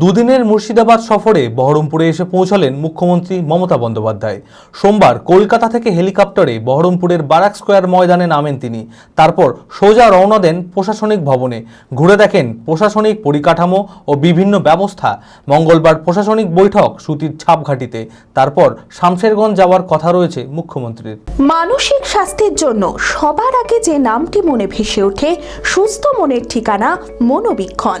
দুদিনের মুর্শিদাবাদ সফরে বহরমপুরে এসে পৌঁছালেন মুখ্যমন্ত্রী মমতা বন্দ্যোপাধ্যায়। সোমবার কলকাতা থেকে হেলিকপ্টারে বহরমপুরের বারাক স্কোয়ার ময়দানে নামেন তিনি। তারপর সোজা রওনা দেন প্রশাসনিক ভবনে। ঘুরে দেখেন প্রশাসনিক পরিকাঠামো ও বিভিন্ন ব্যবস্থা। মঙ্গলবার প্রশাসনিক বৈঠক সুতির ছাপঘাটিতে তারপর শামশেরগঞ্জ যাওয়ার কথা রয়েছে মুখ্যমন্ত্রীর। মানসিক স্বাস্থ্যের জন্য সবার আগে যে নামটি মনে ভেসে ওঠে, সুস্থ মনের ঠিকানা মনোবীক্ষণ।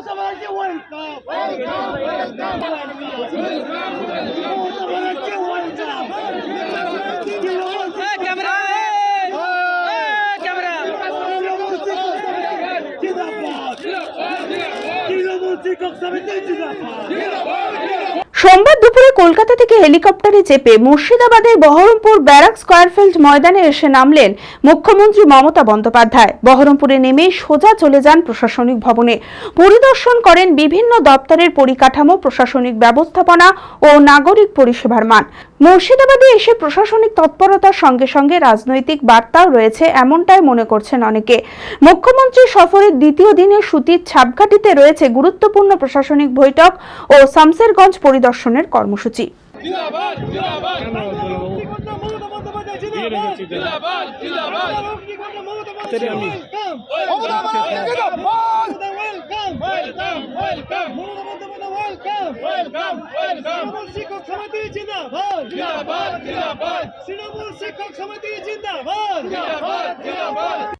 নামলো নামলো এই মাত্র নামলো পেয়েছ ক্যামেরা ক্যামেরা সোমবার দুপুরে কলকাতা থেকে হেলিকপ্টারে চেপে মুর্শিদাবাদের বহরমপুর ব্যারাক স্কয়ারফিল্ড ময়দানে এসে নামলেন মুখ্যমন্ত্রী মমতা বন্দ্যোপাধ্যায়। বহরমপুরে নেমে সোজা চলে যান প্রশাসনিক ভবনে। পরিদর্শন করেন বিভিন্ন দপ্তরের পরিকাঠামো, প্রশাসনিক ব্যবস্থাপনা ও নাগরিক পরিষেবার মান। মুর্শিদাবাদে এসে প্রশাসনিক তৎপরতার সঙ্গে সঙ্গে রাজনৈতিক বার্তাও রয়েছে এমনটাই মনে করছেন অনেকে। মুখ্যমন্ত্রী সফরের দ্বিতীয় দিনে সুতির ছাপঘাটিতে রয়েছে গুরুত্বপূর্ণ প্রশাসনিক বৈঠক ও শামসেরগঞ্জ পরিদর্শনের কর্মসূচি। জিন্দাবাদ জিন্দাবাদ দিয়ে রেখেছি জিন্দাবাদ জিন্দাবাদ আমি ওয়েলকাম ওয়েলকাম ওয়েলকাম ওয়েলকাম শিক্ষক সমিতি জিন্দাবাদ জিন্দাবাদ জিন্দাবাদ তৃণমূল শিক্ষক সমিতি জিন্দাবাদ। জিন্দাবাদ জিন্দাবাদ।